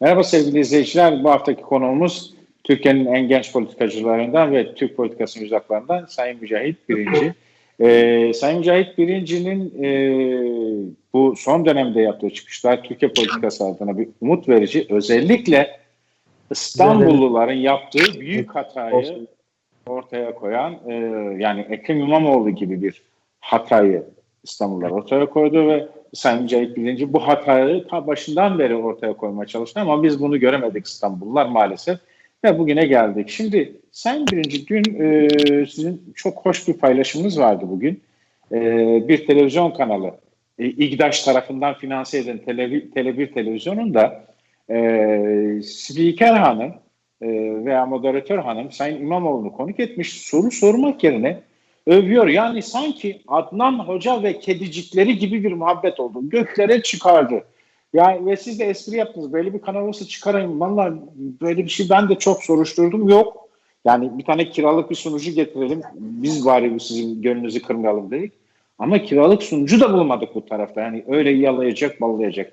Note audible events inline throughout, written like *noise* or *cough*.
Merhaba sevgili izleyiciler. Bu haftaki konuğumuz Türkiye'nin en genç politikacılarından ve Türk politikasının yüzaklarından Sayın Mücahit Birinci. Ee, Sayın Mücahit Birinci'nin e, bu son dönemde yaptığı çıkışlar Türkiye politikası adına bir umut verici. Özellikle İstanbulluların yaptığı büyük hatayı ortaya koyan e, yani Ekrem İmamoğlu gibi bir hatayı İstanbullular ortaya koydu ve Sayın Mücahit Birinci bu hatayı ta başından beri ortaya koymaya çalıştı ama biz bunu göremedik İstanbullular maalesef ve bugüne geldik. Şimdi Sayın Birinci dün e, sizin çok hoş bir paylaşımınız vardı bugün. E, bir televizyon kanalı e, İGDAŞ tarafından finanse edilen Tele, Tele1 televizyonunda e, spiker hanım e, veya moderatör hanım Sayın İmamoğlu'nu konuk etmiş soru sormak yerine övüyor. Yani sanki Adnan Hoca ve kedicikleri gibi bir muhabbet oldu. Göklere çıkardı. Yani ve siz de espri yaptınız. Böyle bir kanal olsa çıkarayım. Valla böyle bir şey ben de çok soruşturdum. Yok. Yani bir tane kiralık bir sunucu getirelim. Biz bari sizin gönlünüzü kırmayalım dedik. Ama kiralık sunucu da bulmadık bu tarafta. Yani öyle yalayacak, ballayacak.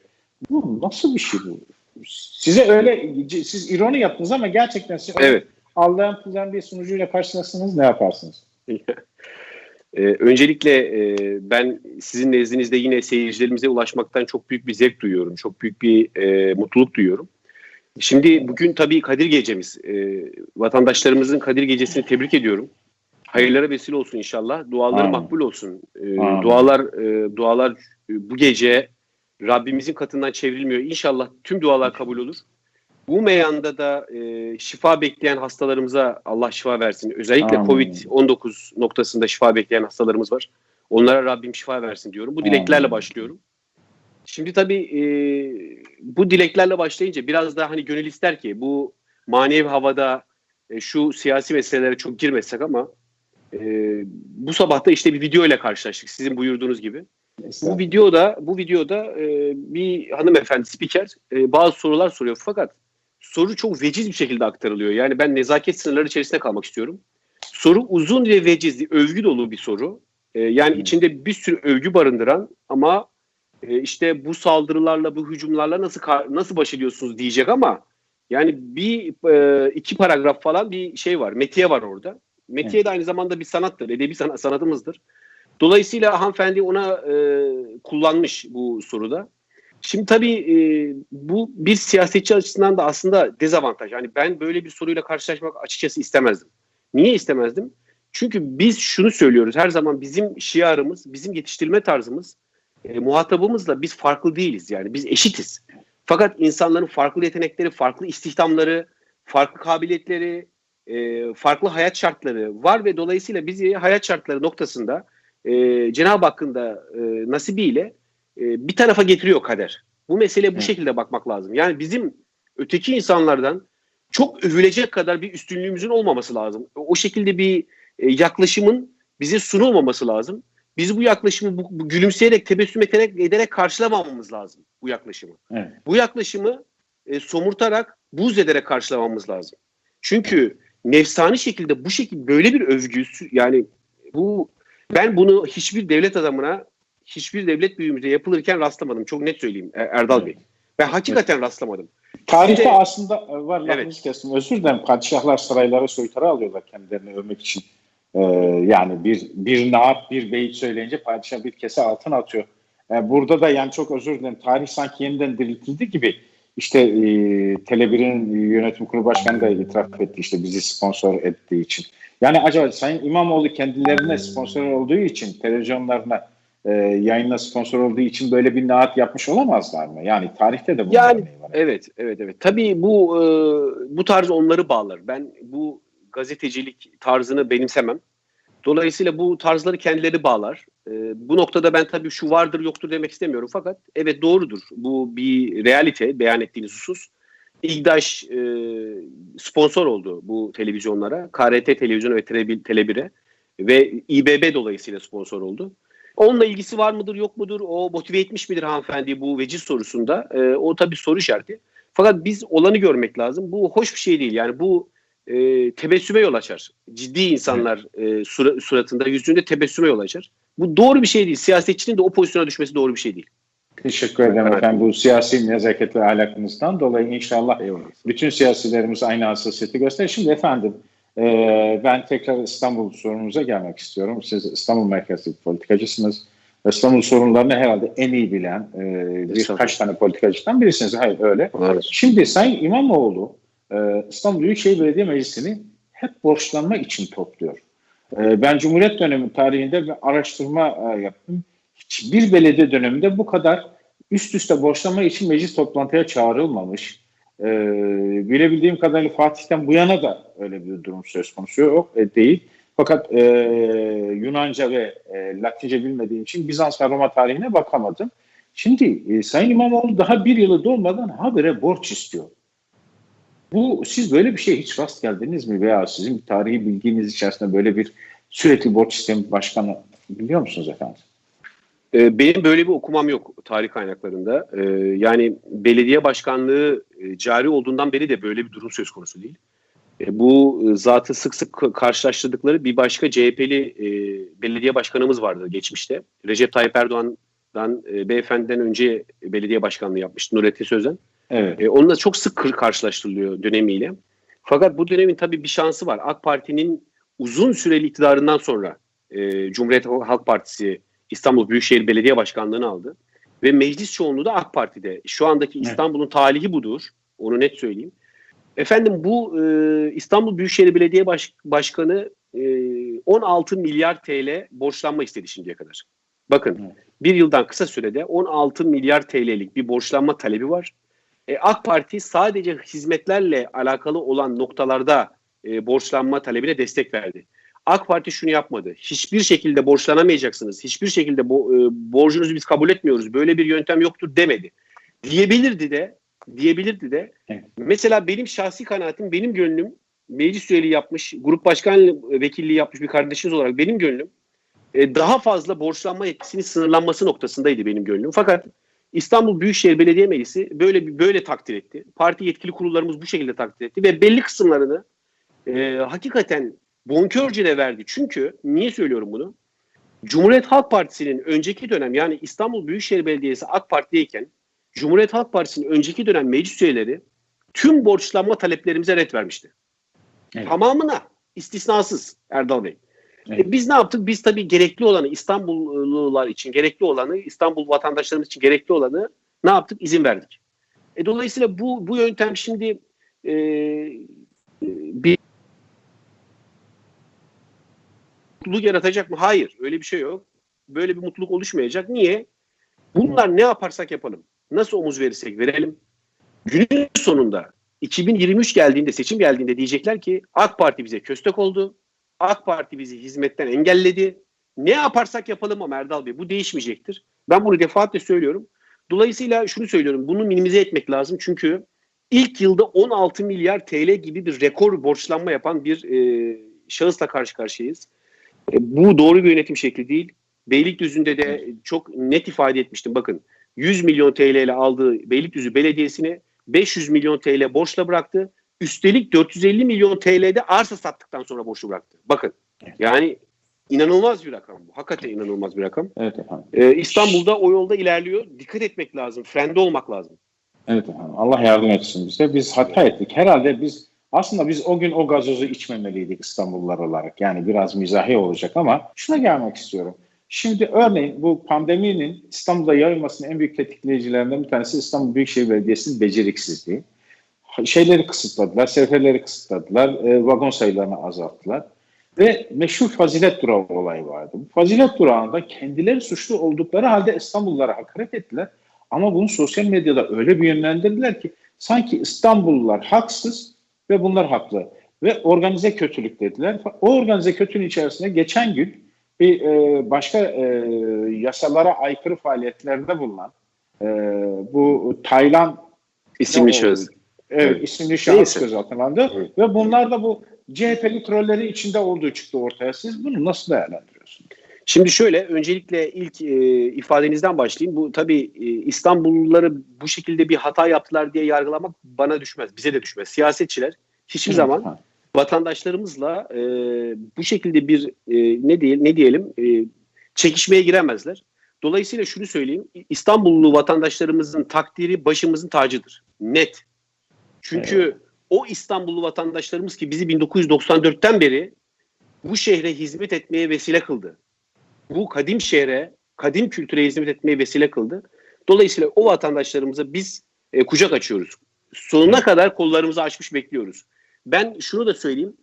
Bu nasıl bir şey bu? Size öyle, siz ironi yaptınız ama gerçekten siz Evet. Allah'ın kuzen bir sunucuyla karşılaşsanız ne yaparsınız? *laughs* Ee, öncelikle e, ben sizin nezdinizde yine seyircilerimize ulaşmaktan çok büyük bir zevk duyuyorum. Çok büyük bir e, mutluluk duyuyorum. Şimdi bugün tabii Kadir Gecemiz. E, vatandaşlarımızın Kadir Gecesi'ni tebrik ediyorum. Hayırlara vesile olsun inşallah. Duaları Amin. makbul olsun. E, Amin. dualar e, dualar e, bu gece Rabbimizin katından çevrilmiyor. İnşallah tüm dualar kabul olur. Bu meyanda da e, şifa bekleyen hastalarımıza Allah şifa versin. Özellikle Amin. Covid-19 noktasında şifa bekleyen hastalarımız var. Onlara Rabbim şifa versin diyorum. Bu dileklerle Amin. başlıyorum. Şimdi tabii e, bu dileklerle başlayınca biraz daha hani gönül ister ki bu manevi havada e, şu siyasi meselelere çok girmesek ama e, bu sabah da işte bir video ile karşılaştık sizin buyurduğunuz gibi. Bu videoda bu videoda e, bir hanımefendi spiker e, bazı sorular soruyor fakat soru çok veciz bir şekilde aktarılıyor. Yani ben nezaket sınırları içerisinde kalmak istiyorum. Soru uzun ve vecizli, övgü dolu bir soru. E, yani Hı. içinde bir sürü övgü barındıran ama e, işte bu saldırılarla, bu hücumlarla nasıl nasıl baş ediyorsunuz diyecek ama yani bir e, iki paragraf falan bir şey var. Metiye var orada. Metiye de aynı zamanda bir sanattır, edebi sanat, sanatımızdır. Dolayısıyla hanımefendi ona e, kullanmış bu soruda. Şimdi tabii e, bu bir siyasetçi açısından da aslında dezavantaj. Yani ben böyle bir soruyla karşılaşmak açıkçası istemezdim. Niye istemezdim? Çünkü biz şunu söylüyoruz her zaman bizim şiarımız, bizim yetiştirme tarzımız e, muhatabımızla biz farklı değiliz yani biz eşitiz. Fakat insanların farklı yetenekleri, farklı istihdamları, farklı kabiliyetleri, e, farklı hayat şartları var ve dolayısıyla bizi hayat şartları noktasında e, Cenab-ı Hakk'ın da e, nasibiyle e, bir tarafa getiriyor kader. Bu meseleye bu şekilde bakmak lazım. Yani bizim öteki insanlardan çok övülecek kadar bir üstünlüğümüzün olmaması lazım. O şekilde bir e, yaklaşımın bize sunulmaması lazım. Biz bu yaklaşımı bu, bu gülümseyerek, tebessüm ederek, ederek karşılamamamız lazım bu yaklaşımı. Evet. Bu yaklaşımı e, somurtarak, buz ederek karşılamamız lazım. Çünkü nefsani şekilde bu şekilde böyle bir övgü yani bu ben bunu hiçbir devlet adamına hiçbir devlet büyüğümüze yapılırken rastlamadım. Çok net söyleyeyim e, Erdal Bey. Ben hakikaten rastlamadım. Tarihte Şimdi- aslında e, var Evet. kestim. Özür dilerim. Padişahlar saraylara soytara alıyorlar kendilerini övmek için. Ee, yani bir bir naat bir beyit söyleyince padişah bir kese altın atıyor. Ee, burada da yani çok özür dilerim. Tarih sanki yeniden diriltildi gibi. İşte e, Tele1'in yönetim kurulu başkanı da itiraf etti işte bizi sponsor ettiği için. Yani acaba Sayın İmamoğlu kendilerine sponsor olduğu için televizyonlarına e, yayınla sponsor olduğu için böyle bir naat yapmış olamazlar mı? Yani tarihte de bunun Yani, var. Evet, evet, evet. Tabii bu e, bu tarz onları bağlar. Ben bu gazetecilik tarzını benimsemem. Dolayısıyla bu tarzları kendileri bağlar. E, bu noktada ben tabii şu vardır yoktur demek istemiyorum. Fakat evet doğrudur. Bu bir realite beyan ettiğiniz husus. İGDAŞ e, sponsor oldu bu televizyonlara. KRT televizyonu ve Tele- Tele1'e ve İBB dolayısıyla sponsor oldu. Onunla ilgisi var mıdır yok mudur? O motive etmiş midir hanımefendi bu veciz sorusunda? E, o tabii soru işareti. Fakat biz olanı görmek lazım. Bu hoş bir şey değil. Yani bu e, tebessüme yol açar. Ciddi insanlar e, sura- suratında, yüzünde tebessüme yol açar. Bu doğru bir şey değil. Siyasetçinin de o pozisyona düşmesi doğru bir şey değil. Teşekkür ederim Evet. efendim bu siyasi nezaket ve ahlakınızdan dolayı inşallah Eyvallah. bütün siyasilerimiz aynı hassasiyeti gösterir. Şimdi efendim e, ben tekrar İstanbul sorunumuza gelmek istiyorum. Siz İstanbul merkezli bir politikacısınız. İstanbul sorunlarını herhalde en iyi bilen e, birkaç tane politikacıdan birisiniz. Hayır öyle. Evet. Şimdi Sayın İmamoğlu e, İstanbul Büyükşehir Belediye Meclisi'ni hep borçlanma için topluyor. E, ben Cumhuriyet dönemi tarihinde bir araştırma e, yaptım. Hiçbir belediye döneminde bu kadar üst üste borçlanma için meclis toplantıya çağrılmamış. E, bilebildiğim kadarıyla Fatih'ten bu yana da öyle bir durum söz konusu yok e, değil. Fakat e, Yunanca ve e, Latince bilmediğim için Bizans ve Roma tarihine bakamadım. Şimdi e, Sayın İmamoğlu daha bir yılı dolmadan habire borç istiyor. Bu siz böyle bir şeye hiç rast geldiniz mi veya sizin tarihi bilginiz içerisinde böyle bir sürekli borç sistemi başkanı biliyor musunuz efendim? Ee, Benim böyle bir okumam yok tarih kaynaklarında. Ee, Yani belediye başkanlığı e, cari olduğundan beri de böyle bir durum söz konusu değil. E, Bu e, zatı sık sık karşılaştırdıkları bir başka CHP'li belediye başkanımız vardı geçmişte. Recep Tayyip Erdoğan'dan beyefendiden önce belediye başkanlığı yapmıştı Nurettin Sözen. Evet. Onunla çok sık karşılaştırılıyor dönemiyle. Fakat bu dönemin tabii bir şansı var. AK Parti'nin uzun süreli iktidarından sonra Cumhuriyet Halk Partisi İstanbul Büyükşehir Belediye Başkanlığı'nı aldı. Ve meclis çoğunluğu da AK Parti'de. Şu andaki. İstanbul'un talihi budur. Onu net söyleyeyim. Efendim bu e, İstanbul Büyükşehir Belediye Baş- Başkanı e, 16 milyar TL borçlanma istedi şimdiye kadar. Bakın Evet. bir yıldan kısa sürede 16 milyar TL'lik bir borçlanma talebi var. E, AK Parti sadece hizmetlerle alakalı olan noktalarda e, borçlanma talebine destek verdi. AK Parti şunu yapmadı. Hiçbir şekilde borçlanamayacaksınız. Hiçbir şekilde bo- e, borcunuzu biz kabul etmiyoruz. Böyle bir yöntem yoktur demedi. Diyebilirdi de diyebilirdi de. Evet. Mesela benim şahsi kanaatim, benim gönlüm meclis üyeliği yapmış, grup başkan vekilliği yapmış bir kardeşiniz olarak benim gönlüm e, daha fazla borçlanma yetkisinin sınırlanması noktasındaydı benim gönlüm. Fakat İstanbul Büyükşehir Belediye Meclisi böyle böyle takdir etti. Parti yetkili kurullarımız bu şekilde takdir etti ve belli kısımlarını e, hakikaten bonkörce de verdi. Çünkü niye söylüyorum bunu? Cumhuriyet Halk Partisi'nin önceki dönem yani İstanbul Büyükşehir Belediyesi AK Parti'deyken Cumhuriyet Halk Partisi'nin önceki dönem meclis üyeleri tüm borçlanma taleplerimize ret vermişti. Evet. Tamamına istisnasız Erdal Bey. Evet. E, biz ne yaptık? Biz tabii gerekli olanı İstanbullular için gerekli olanı İstanbul vatandaşlarımız için gerekli olanı ne yaptık? İzin verdik. E, dolayısıyla bu bu yöntem şimdi e, bir mutluluk yaratacak mı? Hayır. Öyle bir şey yok. Böyle bir mutluluk oluşmayacak. Niye? Bunlar ne yaparsak yapalım. Nasıl omuz verirsek verelim. Günün sonunda 2023 geldiğinde, seçim geldiğinde diyecekler ki AK Parti bize köstek oldu. AK Parti bizi hizmetten engelledi. Ne yaparsak yapalım ama Erdal Bey bu değişmeyecektir. Ben bunu defaatle söylüyorum. Dolayısıyla şunu söylüyorum. Bunu minimize etmek lazım. Çünkü ilk yılda 16 milyar TL gibi bir rekor borçlanma yapan bir e, şahısla karşı karşıyayız. E, bu doğru bir yönetim şekli değil. Beylikdüzü'nde de çok net ifade etmiştim. Bakın 100 milyon TL ile aldığı Beylikdüzü Belediyesi'ni 500 milyon TL borçla bıraktı. Üstelik 450 milyon TL'de arsa sattıktan sonra borçlu bıraktı. Bakın yani inanılmaz bir rakam bu. Hakikaten inanılmaz bir rakam. Evet efendim. Ee, İstanbul'da o yolda ilerliyor. Dikkat etmek lazım. Frende olmak lazım. Evet efendim. Allah yardım etsin bize. Biz hata ettik. Herhalde biz aslında biz o gün o gazozu içmemeliydik İstanbullular olarak. Yani biraz mizahi olacak ama şuna gelmek istiyorum. Şimdi örneğin bu pandeminin İstanbul'da yayılmasının en büyük tetikleyicilerinden bir tanesi İstanbul Büyükşehir Belediyesi'nin beceriksizliği. Şeyleri kısıtladılar, seferleri kısıtladılar, e, vagon sayılarını azalttılar. Ve meşhur fazilet durağı olayı vardı. Bu fazilet durağında kendileri suçlu oldukları halde İstanbullulara hakaret ettiler. Ama bunu sosyal medyada öyle bir yönlendirdiler ki sanki İstanbullular haksız ve bunlar haklı. Ve organize kötülük dediler. O organize kötülüğün içerisinde geçen gün bir e, başka e, yasalara aykırı faaliyetlerde bulunan e, bu Taylan İsimli şahıs. evet, Evet. isimli şahıs gözaltına. Evet. Ve bunlar da bu CHP'li trolleri içinde olduğu çıktı ortaya. Siz bunu nasıl değerlendiriyorsunuz? Şimdi şöyle öncelikle ilk e, ifadenizden başlayayım. Bu tabii e, İstanbulluları bu şekilde bir hata yaptılar diye yargılamak bana düşmez. Bize de düşmez. Siyasetçiler hiçbir zaman vatandaşlarımızla e, bu şekilde bir e, ne diyelim ne diyelim e, çekişmeye giremezler. Dolayısıyla şunu söyleyeyim. İstanbullu vatandaşlarımızın takdiri başımızın tacıdır. Net. Çünkü o İstanbullu vatandaşlarımız ki bizi 1994'ten beri bu şehre hizmet etmeye vesile kıldı. Bu kadim şehre, kadim kültüre hizmet etmeye vesile kıldı. Dolayısıyla o vatandaşlarımıza biz e, kucak açıyoruz. Sonuna kadar kollarımızı açmış bekliyoruz. Ben şunu da söyleyeyim.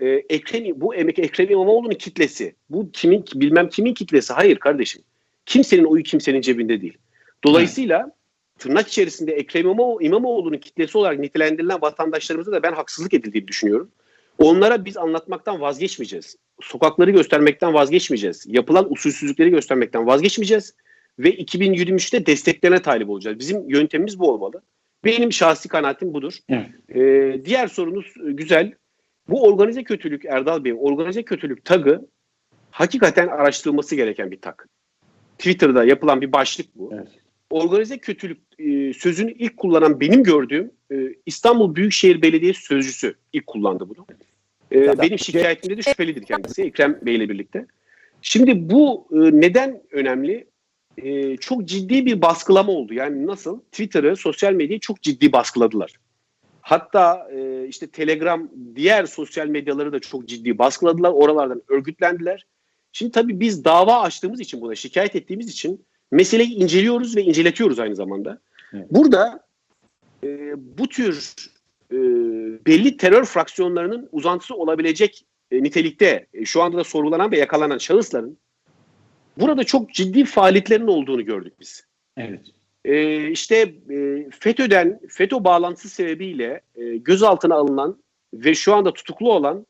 E, Ekrem, bu emek Ekrem İmamoğlu'nun kitlesi. Bu kimin bilmem kimin kitlesi. Hayır kardeşim. Kimsenin oyu kimsenin cebinde değil. Dolayısıyla tırnak içerisinde Ekrem İmamo- İmamoğlu'nun kitlesi olarak nitelendirilen vatandaşlarımıza da ben haksızlık edildiğini düşünüyorum. Onlara biz anlatmaktan vazgeçmeyeceğiz. Sokakları göstermekten vazgeçmeyeceğiz. Yapılan usulsüzlükleri göstermekten vazgeçmeyeceğiz. Ve 2023'te desteklerine talip olacağız. Bizim yöntemimiz bu olmalı. Benim şahsi kanaatim budur. Evet. Ee, diğer sorunuz e, güzel. Bu organize kötülük Erdal Bey, organize kötülük tagı hakikaten araştırılması gereken bir tag. Twitter'da yapılan bir başlık bu. Evet. Organize kötülük e, sözünü ilk kullanan benim gördüğüm e, İstanbul Büyükşehir Belediyesi sözcüsü ilk kullandı bunu. E, Zaten- benim şikayetimde de şüphelidir kendisi Ekrem Bey ile birlikte. Şimdi bu e, neden önemli? E, çok ciddi bir baskılama oldu. Yani nasıl? Twitter'ı, sosyal medyayı çok ciddi baskıladılar. Hatta e, işte Telegram, diğer sosyal medyaları da çok ciddi baskıladılar. Oralardan örgütlendiler. Şimdi tabii biz dava açtığımız için buna şikayet ettiğimiz için meseleyi inceliyoruz ve inceletiyoruz aynı zamanda. Evet. Burada e, bu tür e, belli terör fraksiyonlarının uzantısı olabilecek e, nitelikte e, şu anda da sorgulanan ve yakalanan şahısların burada çok ciddi faaliyetlerin olduğunu gördük biz. Evet. Ee, işte e, FETÖ'den, FETÖ bağlantısı sebebiyle e, gözaltına alınan ve şu anda tutuklu olan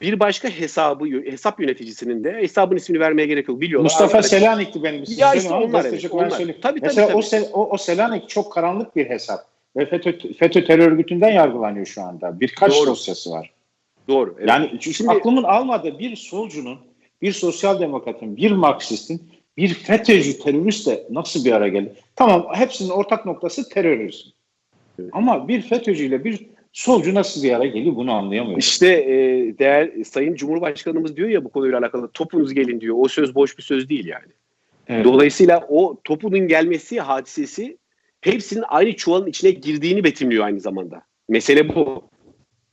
bir başka hesabı hesap yöneticisinin de hesabın ismini vermeye gerek yok biliyorlar. Mustafa Arkadaş- Selanik'ti benim. Siz Ya işte onlar evet, onlar. Tabii, tabii, Mesela tabii. O, Sel- o, o Selanik çok karanlık bir hesap. Ve FETÖ, FETÖ terör örgütünden yargılanıyor şu anda. Birkaç Doğru. dosyası var. Doğru. evet. Yani Şimdi- aklımın almadığı bir solcunun, bir sosyal demokratın, bir Marksistin, bir FETÖ'cü teröristle nasıl bir araya geldi? Tamam hepsinin ortak noktası terörizm. Ama bir FETÖ'cüyle bir solcu nasıl bir araya geliyor bunu anlayamıyorum. İşte e, değer Sayın Cumhurbaşkanımız diyor ya bu konuyla alakalı topunuz gelin diyor. O söz boş bir söz değil yani. Evet. Dolayısıyla o topunun gelmesi hadisesi hepsinin aynı çuvalın içine girdiğini betimliyor aynı zamanda. Mesele bu.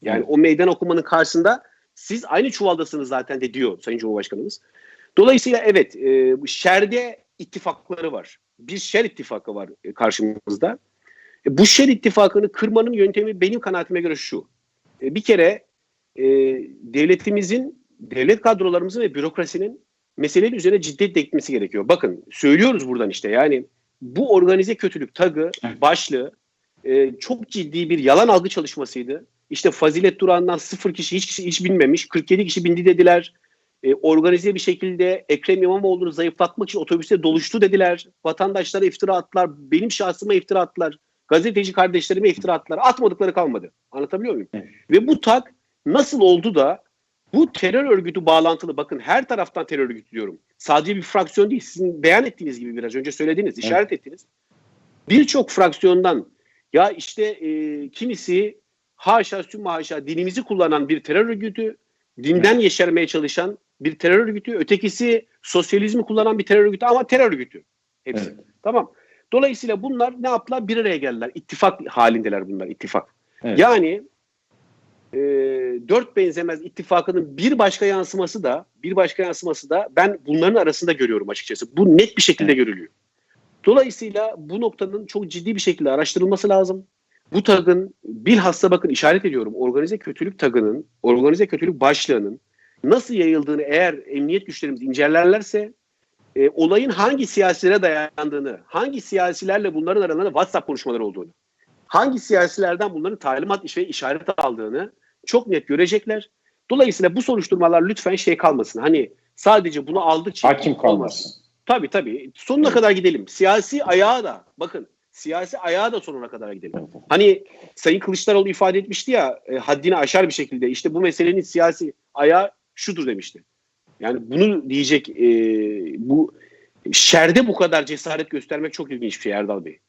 Yani o meydan okumanın karşısında siz aynı çuvaldasınız zaten de diyor Sayın Cumhurbaşkanımız. Dolayısıyla evet e, şerde ittifakları var. Bir şer ittifakı var e, karşımızda. E, bu şer ittifakını kırmanın yöntemi benim kanaatime göre şu. E, bir kere e, devletimizin, devlet kadrolarımızın ve bürokrasinin meselenin üzerine ciddiyetle gitmesi gerekiyor. Bakın söylüyoruz buradan işte yani bu organize kötülük tagı, Evet. başlığı e, çok ciddi bir yalan algı çalışmasıydı. İşte fazilet durağından sıfır kişi hiç kişi hiç binmemiş. 47 kişi bindi dediler. E, organize bir şekilde Ekrem İmamoğlu'nu zayıflatmak için otobüste doluştu dediler. Vatandaşlara iftira attılar. Benim şahsıma iftira attılar. Gazeteci kardeşlerime iftira attılar. Atmadıkları kalmadı. Anlatabiliyor muyum? Evet. Ve bu tak nasıl oldu da bu terör örgütü bağlantılı bakın her taraftan terör örgütü diyorum. Sadece bir fraksiyon değil. Sizin beyan ettiğiniz gibi biraz önce söylediğiniz, işaret ettiniz. Birçok fraksiyondan ya işte e, kimisi haşa sümme haşa dinimizi kullanan bir terör örgütü, dinden yeşermeye çalışan bir terör örgütü, ötekisi sosyalizmi kullanan bir terör örgütü ama terör örgütü. Hepsi. Evet. Tamam. Dolayısıyla bunlar ne yaptılar? Bir araya geldiler. İttifak halindeler bunlar, ittifak. Evet. Yani e, dört benzemez ittifakının bir başka yansıması da bir başka yansıması da ben bunların arasında görüyorum açıkçası. Bu net bir şekilde Evet. görülüyor. Dolayısıyla bu noktanın çok ciddi bir şekilde araştırılması lazım. Bu tagın bilhassa bakın işaret ediyorum organize kötülük tagının, organize kötülük başlığının nasıl yayıldığını eğer emniyet güçlerimiz incelerlerse e, olayın hangi siyasilere dayandığını, hangi siyasilerle bunların aralarında WhatsApp konuşmaları olduğunu, hangi siyasilerden bunların talimat ve işaret aldığını çok net görecekler. Dolayısıyla bu soruşturmalar lütfen şey kalmasın. Hani sadece bunu aldık. çektik, Hakim olmasın. kalmasın. Tabii tabii. Sonuna kadar gidelim. Siyasi ayağa da bakın siyasi ayağa da sonuna kadar gidelim. Hani Sayın Kılıçdaroğlu ifade etmişti ya e, haddini aşar bir şekilde işte bu meselenin siyasi ayağı şudur demişti. Yani bunu diyecek e, bu şerde bu kadar cesaret göstermek çok ilginç bir şey Erdal Bey.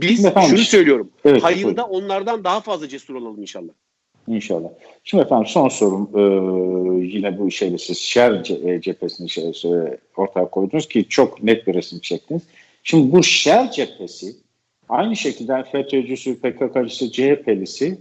Biz Efendim, şunu söylüyorum. Evet, hayırda buyurun. onlardan daha fazla cesur olalım inşallah. İnşallah. Şimdi efendim son sorum. Ee, yine bu şeyle siz şer ce- e, cephesini şey, e, ortaya koydunuz ki çok net bir resim çektiniz. Şimdi bu şer cephesi aynı şekilde FETÖ'cüsü, PKK'cısı, CHP'lisi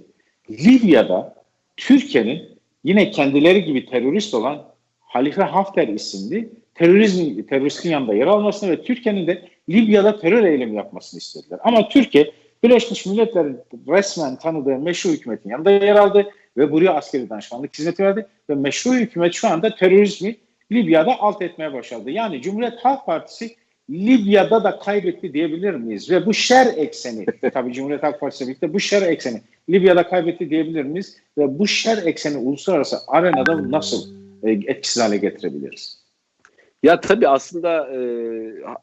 Libya'da Türkiye'nin yine kendileri gibi terörist olan Halife Hafter isimli terörizm, teröristin yanında yer almasını ve Türkiye'nin de Libya'da terör eylemi yapmasını istediler. Ama Türkiye Birleşmiş Milletler'in resmen tanıdığı meşru hükümetin yanında yer aldı ve buraya askeri danışmanlık hizmeti verdi ve meşru hükümet şu anda terörizmi Libya'da alt etmeye başladı. Yani Cumhuriyet Halk Partisi Libya'da da kaybetti diyebilir miyiz? Ve bu şer ekseni, *laughs* tabii Cumhuriyet Halk Partisi birlikte bu şer ekseni Libya'da kaybetti diyebilir miyiz? Ve bu şer ekseni uluslararası arenada nasıl e, etkisiz hale getirebiliriz? Ya tabii aslında e,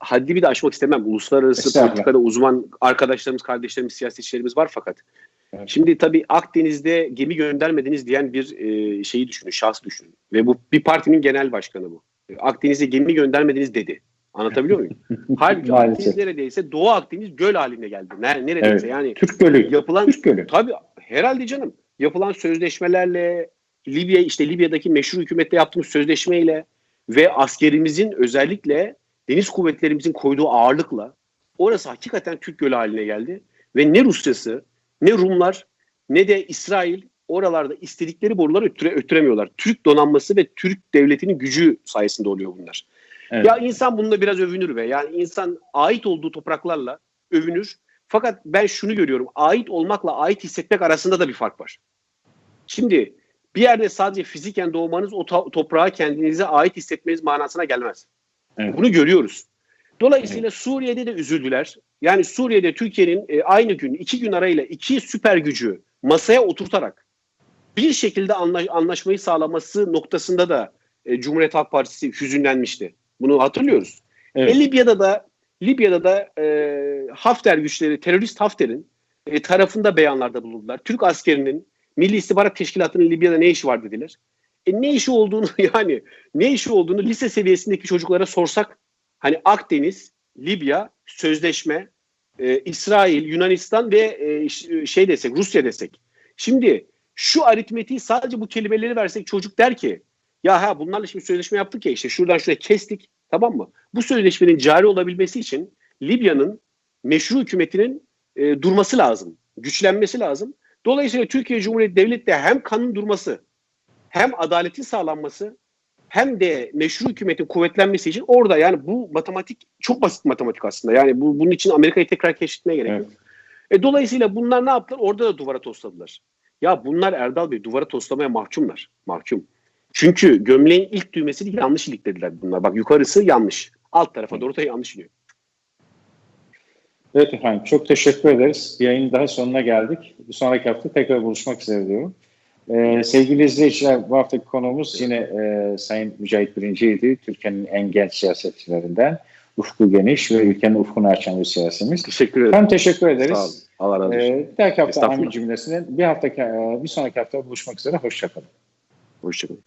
haddimi de aşmak istemem. Uluslararası politikada uzman arkadaşlarımız, kardeşlerimiz, siyasetçilerimiz var fakat. Evet. Şimdi tabii Akdeniz'de gemi göndermediniz diyen bir e, şeyi düşünün, şahs düşünün. Ve bu bir partinin genel başkanı bu. Akdeniz'e gemi göndermediniz dedi. Anlatabiliyor muyum? *laughs* Halbuki Maalesef. Akdeniz neredeyse Doğu Akdeniz göl haline geldi. Ner- Neredeyse Evet. yani Türk Gölü. yapılan Türk Gölü. Tabii herhalde canım. Yapılan sözleşmelerle Libya işte Libya'daki meşru hükümette yaptığımız sözleşmeyle ve askerimizin özellikle deniz kuvvetlerimizin koyduğu ağırlıkla orası hakikaten Türk Gölü haline geldi ve ne Rusyası ne Rumlar ne de İsrail oralarda istedikleri boruları öttüre, öttüremiyorlar. Türk donanması ve Türk devletinin gücü sayesinde oluyor bunlar. Evet. Ya insan bununla biraz övünür ve yani insan ait olduğu topraklarla övünür. Fakat ben şunu görüyorum. Ait olmakla ait hissetmek arasında da bir fark var. Şimdi bir yerde sadece fiziken doğmanız o to- toprağa kendinize ait hissetmeniz manasına gelmez. Evet. Bunu görüyoruz. Dolayısıyla Suriye'de de üzüldüler. Yani Suriye'de Türkiye'nin e, aynı gün, iki gün arayla iki süper gücü masaya oturtarak bir şekilde anla- anlaşmayı sağlaması noktasında da e, Cumhuriyet Halk Partisi hüzünlenmişti. Bunu hatırlıyoruz. Evet. E, Libya'da da Libya'da da e, Hafter güçleri, terörist Hafter'in e, tarafında beyanlarda bulundular. Türk askerinin Milli İstihbarat Teşkilatı'nın Libya'da ne işi var dediler. E, ne işi olduğunu *laughs* yani ne işi olduğunu lise seviyesindeki çocuklara sorsak hani Akdeniz, Libya, sözleşme, e, İsrail, Yunanistan ve e, ş- şey desek Rusya desek. Şimdi şu aritmetiği sadece bu kelimeleri versek çocuk der ki ya ha bunlarla şimdi sözleşme yaptık ya işte şuradan şuraya kestik tamam mı? Bu sözleşmenin cari olabilmesi için Libya'nın meşru hükümetinin e, durması lazım. Güçlenmesi lazım. Dolayısıyla Türkiye Cumhuriyeti Devleti de hem kanun durması hem adaletin sağlanması hem de meşru hükümetin kuvvetlenmesi için orada yani bu matematik çok basit matematik aslında. Yani bu bunun için Amerika'yı tekrar keşfetmeye gerek yok. Evet. E, dolayısıyla bunlar ne yaptılar? Orada da duvara tosladılar. Ya bunlar Erdal Bey duvara toslamaya mahkumlar. Mahkum. Çünkü gömleğin ilk düğmesini yanlış iliklediler bunlar. Bak yukarısı yanlış. Alt tarafa doğru da yanlış iniyor. Evet efendim çok teşekkür ederiz. Yayının daha sonuna geldik. Bir sonraki hafta tekrar buluşmak üzere diyorum. Ee, sevgili izleyiciler bu haftaki konuğumuz yine e, Sayın Mücahit Birinci'ydi. Türkiye'nin en genç siyasetçilerinden. Ufku geniş ve ülkenin ufkunu açan bir siyasetimiz. Teşekkür ederim. Hem teşekkür ederiz. Sağ olun. Allah razı olsun. Ee, bir hafta amin cümlesinin bir haftaki e, bir sonraki hafta buluşmak üzere. Hoşçakalın. Hoşçakalın.